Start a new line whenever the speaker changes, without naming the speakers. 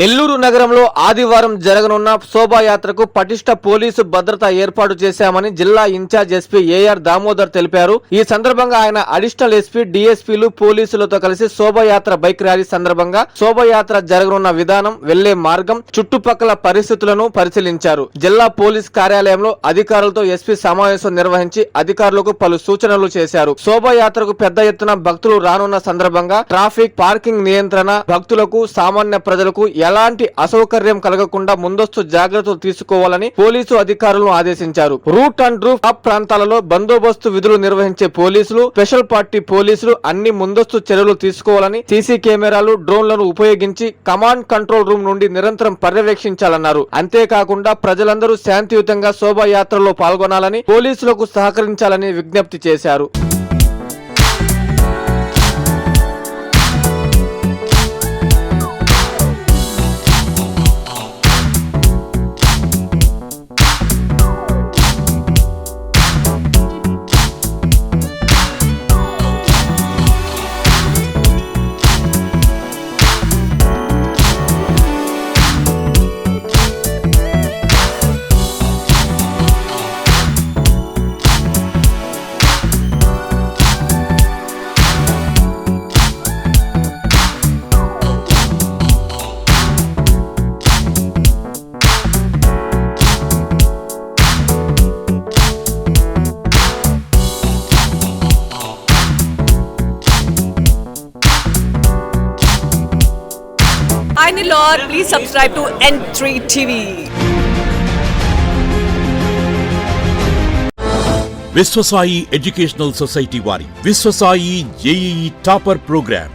నెల్లూరు నగరంలో ఆదివారం జరగనున్న శోభాయాత్రకు పటిష్ట పోలీసు భద్రత ఏర్పాటు చేశామని జిల్లా ఇన్ఛార్జ్ ఎస్పీ ఏఆర్ దామోదర్ తెలిపారు. ఈ సందర్భంగా ఆయన అడిషనల్ ఎస్పీ డిఎస్పీలు పోలీసులతో కలిసి శోభాయాత్ర బైక్ ర్యాలీ సందర్భంగా శోభాయాత్ర జరగనున్న విధానం వెళ్ళే మార్గం చుట్టుపక్కల పరిస్థితులను పరిశీలించారు. జిల్లా పోలీస్ కార్యాలయంలో అధికారులతో ఎస్పీ సమావేశం నిర్వహించి అధికారులకు పలు సూచనలు చేశారు. శోభాయాత్రకు పెద్ద ఎత్తున భక్తులు రానున్న సందర్భంగా ట్రాఫిక్ పార్కింగ్ నియంత్రణ భక్తులకు సామాన్య ప్రజలకు ఎలాంటి అసౌకర్యం కలగకుండా ముందస్తు జాగ్రత్తలు తీసుకోవాలని పోలీసు అధికారులను ఆదేశించారు. రూట్ అండ్ రూఫ్ టాప్ ప్రాంతాలలో బందోబస్తు విధులు నిర్వహించే పోలీసులు స్పెషల్ పార్టీ పోలీసులు అన్ని ముందస్తు చర్యలు తీసుకోవాలని సీసీ కెమెరాలు డ్రోన్లను ఉపయోగించి కమాండ్ కంట్రోల్ రూమ్ నుండి నిరంతరం పర్యవేక్షించాలన్నారు. అంతేకాకుండా ప్రజలందరూ శాంతియుతంగా శోభాయాత్రలో పాల్గొనాలని పోలీసులకు సహకరించాలని విజ్ఞప్తి చేశారు.
Hi Nilor, please subscribe to N3 TV.
Vishwasai educational society వారి Vishwasai JEE topper programme